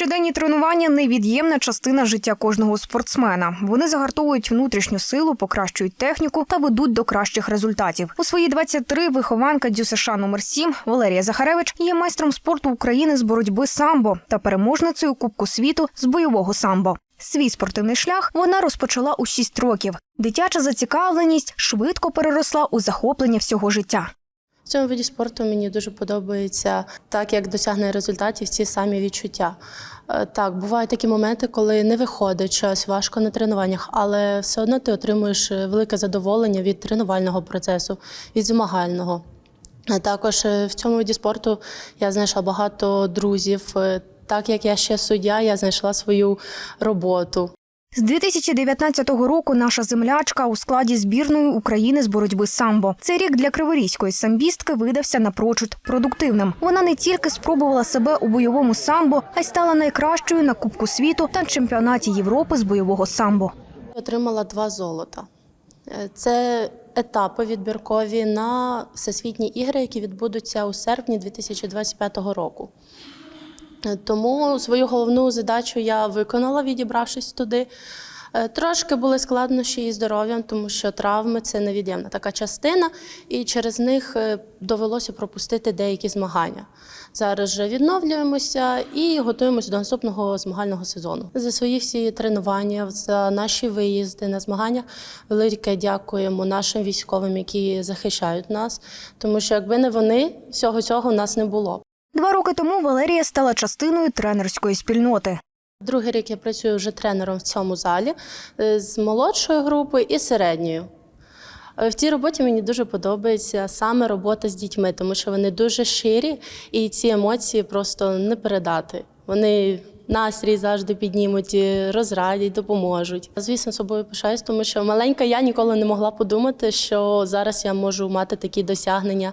Щоденні тренування невід'ємна частина життя кожного спортсмена. Вони загартовують внутрішню силу, покращують техніку та ведуть до кращих результатів. У свої 23 вихованка ДЮСШ номер 7 Валерія Захаревич є майстром спорту України з боротьби самбо та переможницею Кубку світу з бойового самбо. Свій спортивний шлях вона розпочала у 6 років. Дитяча зацікавленість швидко переросла у захоплення всього життя. Цьому виді спорту мені дуже подобається, так як досягне результатів ці самі відчуття. Е, Так, бувають такі моменти, коли не виходить щось важко на тренуваннях, але все одно ти отримуєш е, велике задоволення від тренувального процесу, від змагального. Також е, в цьому виді спорту я знайшла багато друзів. Так як я ще суддя, я знайшла свою роботу. З 2019 року наша землячка у складі збірної України з боротьби самбо. Цей рік для криворізької самбістки видався напрочуд продуктивним. Вона не тільки спробувала себе у бойовому самбо, а й стала найкращою на Кубку світу та чемпіонаті Європи з бойового самбо. Отримала два золота. Е, Це етапи відбіркові на всесвітні ігри, які відбудуться у серпні 2025 року. Е, Тому свою головну задачу я виконала, відібравшись туди. Е, Трошки були складнощі із здоров'ям, тому що травми це невід'ємна така частина, і через них е, довелося пропустити деякі змагання. Зараз же відновлюємося і готуємося до наступного змагального сезону. За свої всі тренування, за наші виїзди на змагання велике дякуємо нашим військовим, які захищають нас, тому що якби не вони, всього цього в нас не було. Два роки тому Валерія стала частиною тренерської спільноти. Другий рік я працюю вже тренером в цьому залі е, з молодшою групою і середньою. Е, В цій роботі мені дуже подобається саме робота з дітьми, тому що вони дуже щирі і ці емоції просто не передати. Вони настрій завжди піднімуть, е, розрадять, допоможуть. Звісно, собою пишаюсь, тому що маленька я ніколи не могла подумати, що зараз я можу мати такі досягнення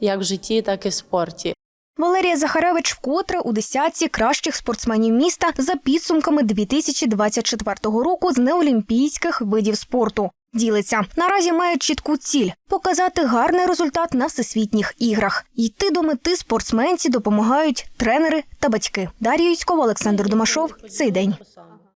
як в житті, так і в спорті. Валерія Захаревич вкотре у десятці кращих спортсменів міста за підсумками 2024 року з неолімпійських видів спорту. Ділиться наразі має чітку ціль показати гарний результат на всесвітніх іграх. Йти до мети спортсменці допомагають тренери та батьки. Дар'я Юськова, Олександр Домашов. Цей день.